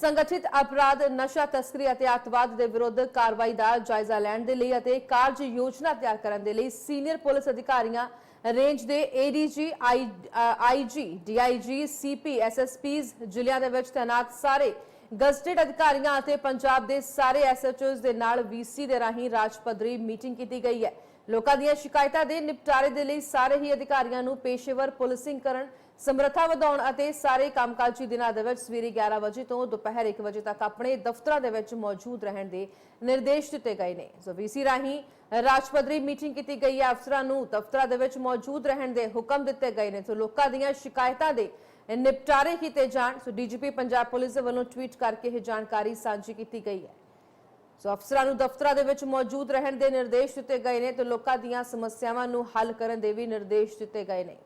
ਸੰਗਠਿਤ ਅਪਰਾਧ, ਨਸ਼ਾ, ਤਸਕਰੀ ਅਤੇ ਅੱਤਵਾਦ ਦੇ ਵਿਰੁੱਧ ਕਾਰਵਾਈ ਦਾ ਜਾਇਜ਼ਾ ਲੈਣ ਦੇ ਲਈ ਅਤੇ ਕਾਰਜ ਯੋਜਨਾ ਤਿਆਰ ਕਰਨ ਦੇ ਲਈ ਸੀਨੀਅਰ ਪੁਲਿਸ ਅਧਿਕਾਰੀਆਂ ਰੇਂਜ ਦੇ ADG IG DIG CP SSPs ਜ਼ਿਲ੍ਹਿਆਂ ਦੇ ਵਿੱਚ ਤਾਇਨਾਤ ਸਾਰੇ ਗਜ਼ਟਿਡ ਅਧਿਕਾਰੀਆਂ ਅਤੇ ਪੰਜਾਬ ਦੇ ਸਾਰੇ ਐਸਐਚਓਜ਼ ਦੇ ਨਾਲ ਵੀਸੀ ਦੇ ਰਾਹੀਂ ਰਾਜ ਪੱਧਰੀ ਮੀਟਿੰਗ ਕੀਤੀ ਗਈ ਹੈ। ਲੋਕਾਂ ਦੀਆਂ ਸ਼ਿਕਾਇਤਾਂ ਦੇ ਨਿਪਟਾਰੇ ਦੇ ਲਈ ਸਾਰੇ ਹੀ ਅਧਿਕਾਰੀਆਂ ਨੂੰ ਪੇਸ਼ੇਵਰ ਪੁਲਿਸਿੰਗ ਕਰਨ, ਸਮਰੱਥਾ ਵਧਾਉਣ ਅਤੇ ਸਾਰੇ ਕੰਮਕਾਜੀ ਦਿਨਾਂ ਦੇ ਵਿੱਚ ਸਵੇਰੇ 11 ਵਜੇ ਤੋਂ ਦੁਪਹਿਰ 1 ਵਜੇ ਤੱਕ ਆਪਣੇ ਦਫ਼ਤਰਾਂ ਦੇ ਵਿੱਚ ਮੌਜੂਦ ਰਹਿਣ ਦੇ ਨਿਰਦੇਸ਼ ਦਿੱਤੇ ਗਏ ਨੇ। ਸੋ ਵੀਸੀ ਰਾਹੀਂ ਰਾਜਪੱਧਰੀ ਮੀਟਿੰਗ ਕੀਤੀ ਗਈ ਹੈ। ਅਫਸਰਾਂ ਨੂੰ ਦਫ਼ਤਰਾਂ ਦੇ ਵਿੱਚ ਮੌਜੂਦ ਰਹਿਣ ਦੇ ਹੁਕਮ ਦਿੱਤੇ ਗਏ ਨੇ। ਸੋ ਲੋਕਾਂ ਦੀਆਂ ਸ਼ਿਕਾਇਤਾਂ ਦੇ ਨਿਪਟਾਰੇ ਕੀਤੇ ਜਾਣ। ਸੋ ਡੀਜੀਪੀ ਪੰਜਾਬ ਪੁਲਿਸ ਦੇ ਵੱਲੋਂ ਟਵੀਟ ਕਰਕੇ ਇਹ ਜਾਣਕਾਰੀ ਸਾਂਝੀ ਕੀਤੀ ਗਈ ਹੈ। ਸੋ ਅਫਸਰਾਂ ਨੂੰ ਦਫ਼ਤਰਾਂ ਦੇ ਵਿੱਚ ਮੌਜੂਦ ਰਹਿਣ ਦੇ ਨਿਰਦੇਸ਼ ਦਿੱਤੇ ਗਏ ਨੇ ਤੇ ਲੋਕਾਂ ਦੀਆਂ ਸਮੱਸਿਆਵਾਂ ਨੂੰ ਹੱਲ ਕਰਨ ਦੇ ਵੀ ਨਿਰਦੇਸ਼ ਦਿੱਤੇ ਗਏ ਨੇ।